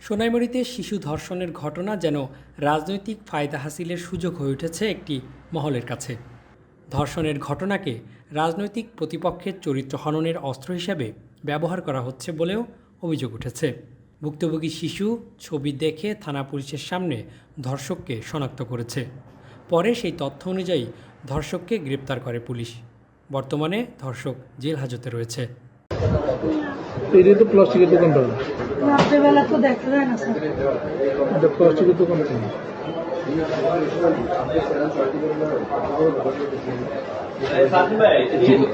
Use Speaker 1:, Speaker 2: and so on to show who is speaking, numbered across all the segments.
Speaker 1: সোনাইমুড়িতে শিশু ধর্ষণের ঘটনা যেন রাজনৈতিক ফায়দা হাসিলের সুযোগ হয়ে উঠেছে একটি মহলের কাছে। ধর্ষণের ঘটনাকে রাজনৈতিক প্রতিপক্ষের চরিত্র হননের অস্ত্র হিসেবে ব্যবহার করা হচ্ছে বলেও অভিযোগ উঠেছে। ভুক্তভোগী শিশু ছবি দেখে থানা পুলিশের সামনে ধর্ষককে শনাক্ত করেছে। পরে সেই তথ্য অনুযায়ী ধর্ষককে গ্রেপ্তার করে পুলিশ। বর্তমানে ধর্ষক জেল হাজতে রয়েছে
Speaker 2: রাত্রেবেলা তো দেখা যায় না স্যার।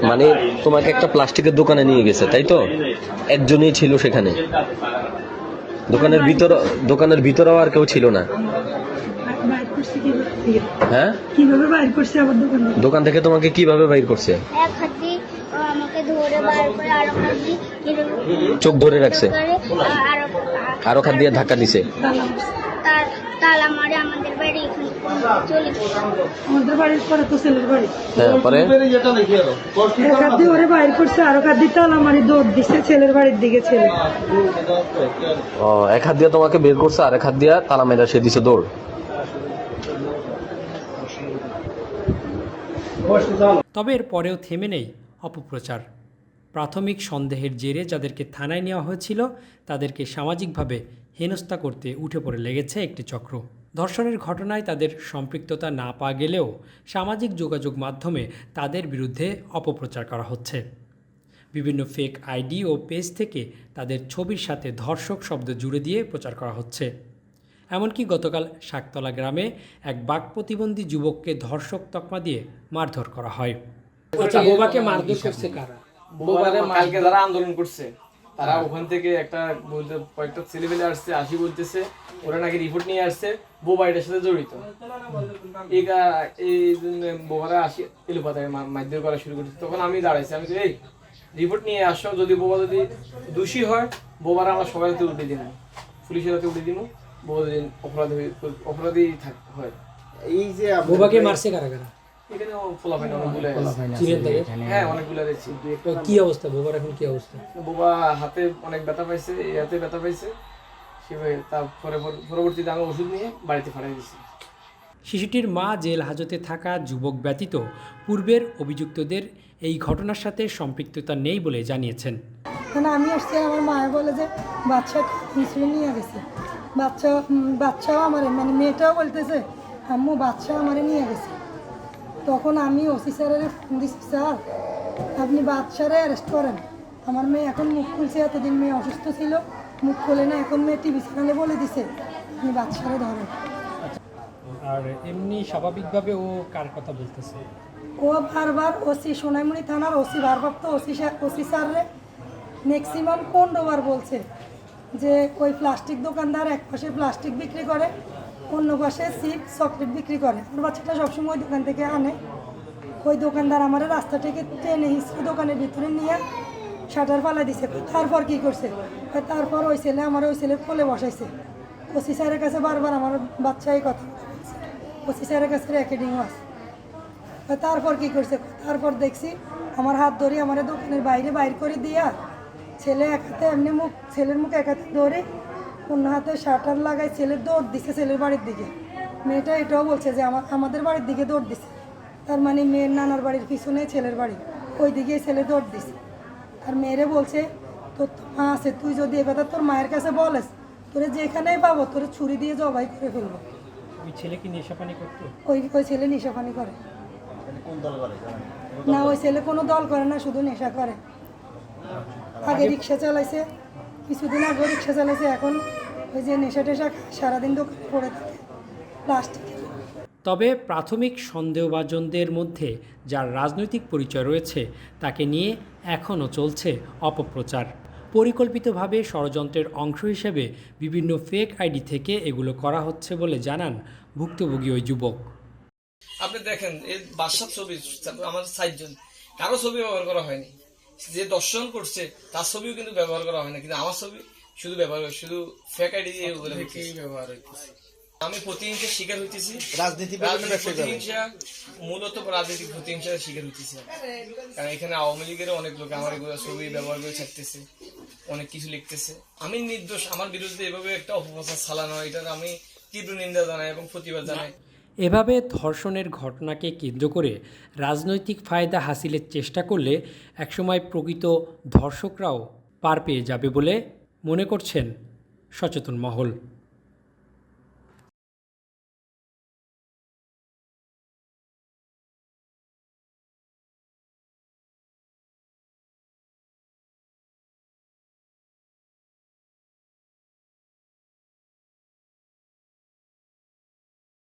Speaker 3: মানে তোমাকে একটা প্লাস্টিকের দোকানে নিয়ে গেছে তাই তো? একজনই ছিল সেখানে। দোকানের ভিতর দোকানের ভিতরেও আর কেউ ছিল না? হ্যাঁ?
Speaker 2: কীভাবে বাইর করছে আবার দোকান থেকে?
Speaker 3: তোমাকে কীভাবে বাইর করছে?
Speaker 4: ধরে বার করে আরও হাতি
Speaker 3: চোখ ধরে রাখছে?
Speaker 4: আরও
Speaker 3: আরও খাত দিয়ে ধাক্কা দিছে?
Speaker 4: তার তালা মারে আমাদের বাড়ি চলে
Speaker 2: আমাদের বাড়ির পরে তো ছেলের বাড়ি।
Speaker 3: হ্যাঁ পরে?
Speaker 2: এক হাত দিয়ে ওরে বাইর করছে আরও হাত তালা মারি দৌড় দিচ্ছে ছেলের বাড়ির দিকে ছেলে।
Speaker 3: ও এক হাত দিয়ে তোমাকে বের করছে আর এক হাত দিয়ে তালা মেরা সে দিছে দৌড়।
Speaker 1: তবে এর পরেও থেমে নেই অপপ্রচার। প্রাথমিক সন্দেহের জেরে যাদেরকে থানায় নেওয়া হয়েছিল তাদেরকে সামাজিকভাবে হেনস্থা করতে উঠে পড়ে লেগেছে একটি চক্র। ধর্ষণের ঘটনায় তাদের সম্পৃক্ততা না পাওয়া গেলেও সামাজিক যোগাযোগ মাধ্যমে তাদের বিরুদ্ধে অপপ্রচার করা হচ্ছে। বিভিন্ন ফেক আইডি ও পেজ থেকে তাদের ছবির সাথে ধর্ষক শব্দ জুড়ে দিয়ে প্রচার করা হচ্ছে। এমনকি গতকাল শাকতলা গ্রামে এক বাক প্রতিবন্ধী যুবককে ধর্ষক তকমা দিয়ে মারধর করা হয়। আচ্ছা বোবাকে মারধর করছে কারা?
Speaker 5: কালকে যারা আন্দোলন করছে তারা ওখান থেকে একটা বলতে কয়েকটা আসছে আসি বলতেছে ওরা নাকি রিপোর্ট নিয়ে আসছে বোবা এটার সাথে জড়িত। এই এই জন্য বোবারা আসি এলোপাতায় মারধর করা শুরু করছে। তখন আমি দাঁড়াইছি আমি এই রিপোর্ট নিয়ে আসো যদি বোবা যদি দোষী হয় বোবারা আমরা সবাই হাতে উঠে দিব পুলিশের হাতে উঠে দিব বোবা যদি অপরাধী হয়ে- অপরাধী থাক হয়।
Speaker 1: বোবাকে মারছে কারা কারা?
Speaker 5: অনেকগুলো হ্যাঁ অনেকগুলো দেখছি।
Speaker 1: কি অবস্থা? বোবার এখন কি অবস্থা?
Speaker 5: বোবা হাতে অনেক ব্যথা পাইছে এই হাতে ব্যথা পাইছে। সেভাবে তারপরে পরবর্তীতে আমি ওষুধ নিয়ে বাড়িতে পাঠিয়ে দিচ্ছি
Speaker 1: শিশুটির মা জেল হাজতে থাকা যুবক ব্যতীত পূর্বের অভিযুক্তদের এই ঘটনার সাথে সম্পৃক্ততা নেই বলে জানিয়েছেন।
Speaker 2: মানে আমি আসছি আমার মায়ে বলে যে বাচ্চা নিয়ে গেছে। বাচ্চা বাচ্চাও আমার মানে মেয়েটাও বলতেছে আম্মু বাচ্চা আমারে নিয়ে গেছে। তখন আমি ওসি স্যারের দিচ্ছি স্যার আপনি বাচ্চারে অ্যারেস্ট করেন। আমার মেয়ে এখন মুখ খুলছে এতদিন মেয়ে অসুস্থ ছিল মুখ খোলে না এখন মেয়ে টিভি চ্যানেলে বলে দিছে আপনি বাচ্চারে ধরেন।
Speaker 1: আর এমনি স্বাভাবিকভাবে ও কার কথা বলতেছে?
Speaker 2: ও বারবার ওসি সোনাইমুড়ি থানার ওসি ভারপ্রাপ্ত ওসি স্যার ওসি স্যাররে ম্যাক্সিমাম কোন বার বলছে যে ওই প্লাস্টিক দোকানদার এক পাশে প্লাস্টিক বিক্রি করে অন্য পাশে সিপ চকলেট বিক্রি করে। আমার বাচ্চাটা সবসময় ওই দোকান থেকে আনে। ওই দোকানদার আমার রাস্তা থেকে টেনে হিসেবে দোকানের ভিতরে নিয়ে শাটার ফালা দিছে। তারপর কি করছে? তারপর ওই ছেলে আমার ওই ছেলে কোলে বসাইছে। ওসি স্যারের কাছে বারবার আমার বাচ্চা এই কথা ওসি স্যারের কাছে রেকর্ডিংও আছে। তারপর কি করছে? তারপর দেখছি আমার হাত ধরে আমার দোকানের বাইরে বাইর করে দিয়া ছেলে এক হাতে এমনি মুখ, ছেলের মুখ এক হাতে ধরে অন্য হাতে শাটার লাগাই ছেলে দৌড় দিছে ছেলের বাড়ির দিকে। মেয়েটা এটাও বলছে যে আমার আমাদের বাড়ির দিকে দৌড় দিছে। তার মানে মেয়ের নানার বাড়ির পিছনে ছেলের বাড়ি। ওই দিকে ছেলে দৌড় দিছে। আর মেয়েরে বলছে তোর তো মা আছে তুই যদি এ কথা তোর মায়ের কাছে বলেস তোরে যেখানেই পাবো তোরে ছুরি দিয়ে জবাই করে ফেলব।
Speaker 1: ওই ছেলে কি নেশাপানি করতো?
Speaker 2: ওই ওই ছেলে নেশাপানি করে। না ওই ছেলে কোনো দল করে না শুধু নেশা করে। আগে রিক্সা চালাইছে কিছুদিন আগে রিক্সা চালাইছে এখন ওই যে নেশা টেশা সারাদিন দোকানে পড়ে থাকে প্লাস্টিকের
Speaker 1: তবে প্রাথমিক সন্দেহভাজনদের মধ্যে যার রাজনৈতিক পরিচয় রয়েছে তাকে নিয়ে এখনও চলছে অপপ্রচার। পরিকল্পিতভাবে ষড়যন্ত্রের অংশ হিসেবে বিভিন্ন ফেক আইডি থেকে এগুলো করা হচ্ছে বলে জানান ভুক্তভোগী ওই যুবক।
Speaker 5: আপনি দেখেন এই বাসার ছবি আমাদের সাতজন কারও ছবি ব্যবহার করা হয়নি। যে দর্শন করছে তার ছবিও কিন্তু ব্যবহার করা হয় না কিন্তু আমার ছবি শুধু ব্যবহার করে শুধু ফেক আইডি দিয়ে ব্যবহার হইতেছে। আমি প্রতিহিংসার শিকার হইতেছি।
Speaker 6: রাজনীতি
Speaker 5: প্রতিহিংসা মূলত রাজনৈতিক প্রতিহিংসার শিকার হইতেছি কারণ এখানে আওয়ামী লীগের অনেক লোক আমার এগুলো ছবি ব্যবহার করে ছাড়তেছে অনেক কিছু লিখতেছে। আমি নির্দোষ আমার বিরুদ্ধে এভাবে একটা অপপ্রচার চালানো এটার আমি তীব্র নিন্দা জানাই এবং প্রতিবাদ জানাই।
Speaker 1: এভাবে ধর্ষণের ঘটনাকে কেন্দ্র করে রাজনৈতিক ফায়দা হাসিলের চেষ্টা করলে একসময় প্রকৃত ধর্ষকরাও পার পেয়ে যাবে বলে মনে করছেন সচেতন মহল।